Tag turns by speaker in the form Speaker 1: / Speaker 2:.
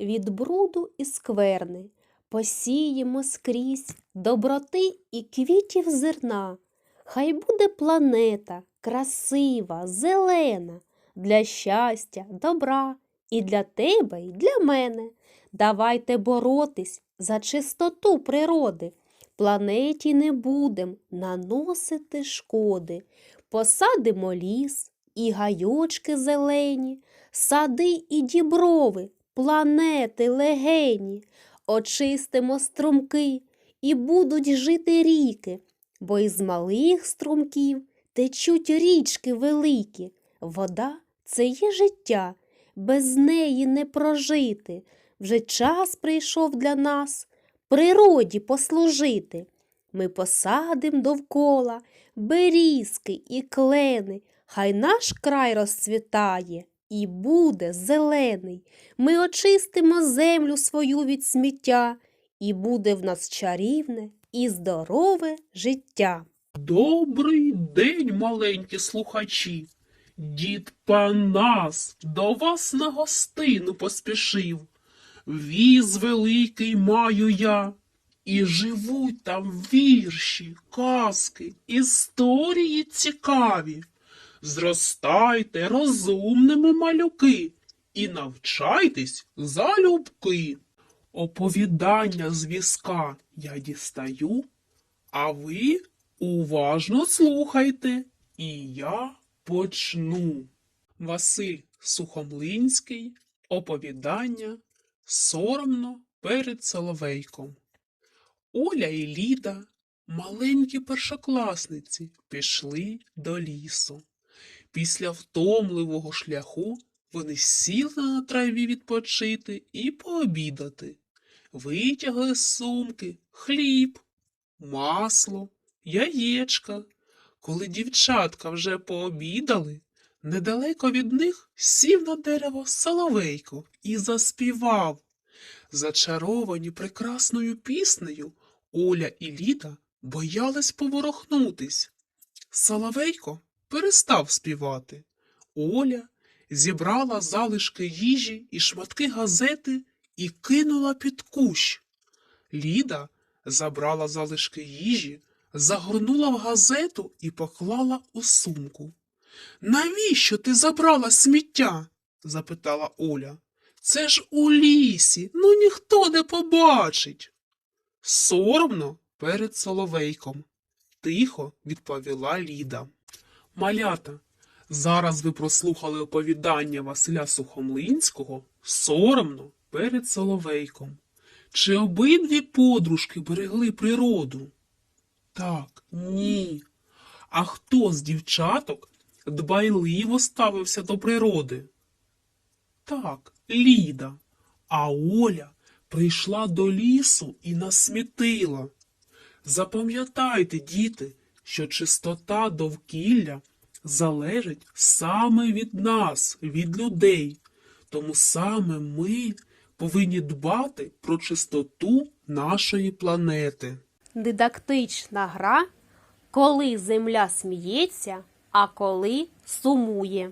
Speaker 1: від бруду і скверни. Посіємо скрізь доброти і квітів зерна. Хай буде планета красива, зелена, для щастя, добра і для тебе, і для мене. Давайте боротись за чистоту природи. Планеті не будем наносити шкоди. Посадимо ліс і гайочки зелені, сади і діброви, планети легені, очистимо струмки і будуть жити ріки, бо із малих струмків течуть річки великі. Вода це є життя, без неї не прожити. Вже час прийшов для нас природі послужити. Ми посадим довкола берізки і клени, хай наш край розцвітає і буде зелений. Ми очистимо землю свою від сміття, і буде в нас чарівне і здорове життя.
Speaker 2: Добрий день, маленькі слухачі. Дід Панас до вас на гостину поспішив. Віз великий маю я, і живуть там вірші, казки, історії цікаві. Зростайте розумними малюки і навчайтесь залюбки. Оповідання з візка я дістаю, а ви уважно слухайте, і я почну. Василь Сухомлинський. Оповідання Соромно перед Соловейком. Оля і Ліда, маленькі першокласниці, пішли до лісу. Після втомливого шляху вони сіли на траві відпочити і пообідати. Витягли з сумки хліб, масло, яєчка. Коли дівчатка вже пообідали, недалеко від них сів на дерево соловейко і заспівав. Зачаровані прекрасною піснею, Оля і Ліда боялись поворохнутись. Соловейко перестав співати. Оля зібрала залишки їжі і шматки газети і кинула під кущ. Ліда забрала залишки їжі, загорнула в газету і поклала у сумку. Навіщо ти забрала сміття? запитала Оля. Це ж у лісі, ну ніхто не побачить. Соромно перед соловейком, тихо відповіла Ліда. Малята, зараз ви прослухали оповідання Василя Сухомлинського соромно перед соловейком. Чи обидві подружки берегли природу? Так, ні. А хто з дівчаток дбайливо ставився до природи? Так, Ліда. А Оля прийшла до лісу і насмітила. Запам'ятайте, діти, що чистота довкілля залежить саме від нас, від людей. Тому саме ми повинні дбати про чистоту нашої планети.
Speaker 1: Дидактична гра, коли земля сміється, а коли сумує.